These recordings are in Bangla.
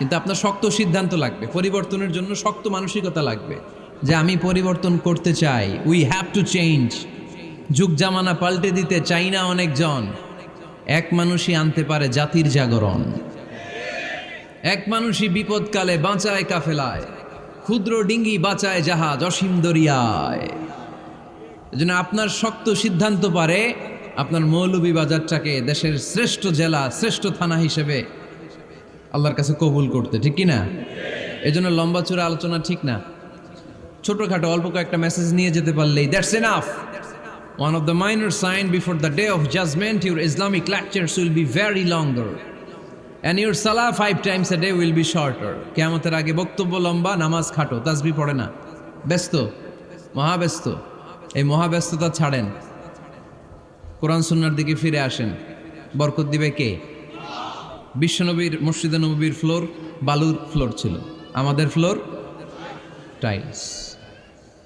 কিন্তু আপনার শক্ত সিদ্ধান্ত লাগবে, পরিবর্তনের জন্য শক্ত মানসিকতা লাগবে যে আমি পরিবর্তন করতে চাই উই হ্যাভ টু চেঞ্জ যুগ জামানা পাল্টে দিতে চাই না অনেকজন। এক মানুষই আনতে পারে জাতির জাগরণ। এক মানুষই বিপদকালে বাঁচায় কাফেলায়। ক্ষুদ্র ডিঙ্গি বাঁচায় জাহাজ অসীম দরিয়ায়। এজন্য আপনার শক্ত সিদ্ধান্ত পারে, আপনার মৌলভী বাজারটাকে দেশের শ্রেষ্ঠ জেলা, শ্রেষ্ঠ থানা হিসেবে আল্লাহর কাছে কবুল করতে, ঠিক কি না এই জন্য লম্বা চূড়া আলোচনা ঠিক না। ছোটখাটো অল্প কয়েকটা মেসেজ নিয়ে যেতে পারলেই that's enough one of the minor sign the day of judgment your Islamic lectures will be very longer and your সালা five times a day will be shorter কেমতের আগে বক্তব্য লম্বা, নামাজ খাটো, তাজবি পড়ে না। ব্যস্ত? মহাব্যস্ত? এই মহাব্যস্ততা ছাড়েন। কোরআন সুন্নার দিকে ফিরে আসেন। বরকত দিবে কে? বিশ্বনবীর, মসজিদে নবীর ফ্লোর বালুর ফ্লোর ছিল। আমাদের ফ্লোর টাইলস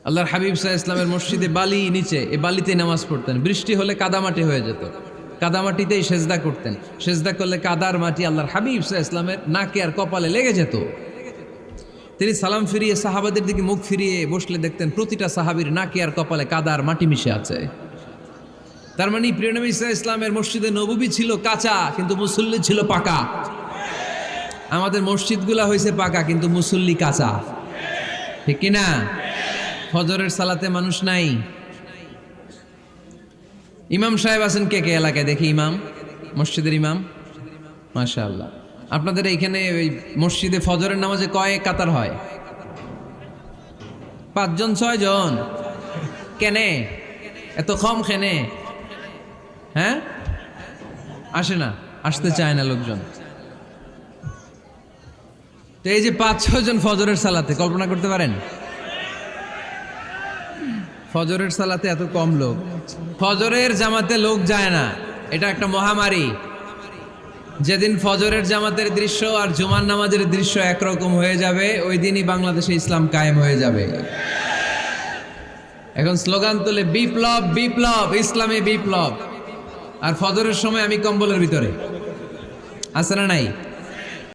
আল্লাহর হাবিব সাহা ইসলামের মসজিদে বালি নিচে, এ বালিতেই নামাজ পড়তেন। বৃষ্টি হলে কাদামাটি হয়ে যেত। কাদামাটিতেই সেজদা করতেন। সেজদা করলে কাদার মাটি আল্লাহর হাবিব সাহা ইসলামের নাকে আর কপালে লেগে যেত। তিনি সালাম ফিরিয়ে, সাহাবাদের দিকে মুখ ফিরিয়ে বসলে দেখতেন প্রতিটা সাহাবীর নাকে আর কপালে কাদার মাটি মিশে আছে। তার মানে প্রিয়নবী ইসা ইসলামের মসজিদে নববী ছিল কাঁচা, কিন্তু মুসল্লি ছিল পাকা। আমাদের মসজিদগুলা হয়েছে পাকা, কিন্তু মুসল্লি কাঁচা। ঠিক কি না ফজরের সালাতে মানুষ নাই। ইমাম সাহেব আছেন কে কে এলাকায়? দেখি ইমাম, মসজিদের ইমাম। মাশা আল্লাহ আপনাদের এইখানে ওই মসজিদে ফজরের নামাজে কয়েক কাতার হয়? পাঁচজন, ছয়জন? কেনে? এত কম খেনে হ্যাঁ? আসে না, আসতে চায় না লোকজন। তো এই যে পাঁচ ছজন ফজরের সালাতে, কল্পনা করতে পারেন? ফজরের সালাতে এত কম লোক। ফজরের জামাতে লোক যায় না, এটা একটা মহামারী। যেদিন ফজরের জামাতের দৃশ্য আর জুমার নামাজের দৃশ্য একরকম হয়ে যাবে, ওই দিনই বাংলাদেশে ইসলাম কায়েম হয়ে যাবে। এখন স্লোগান তুলে, বিপ্লব বিপ্লব, ইসলামী বিপ্লব। আর ফজরের সময় আমি কম্বলের ভিতরে। আছে না নাই?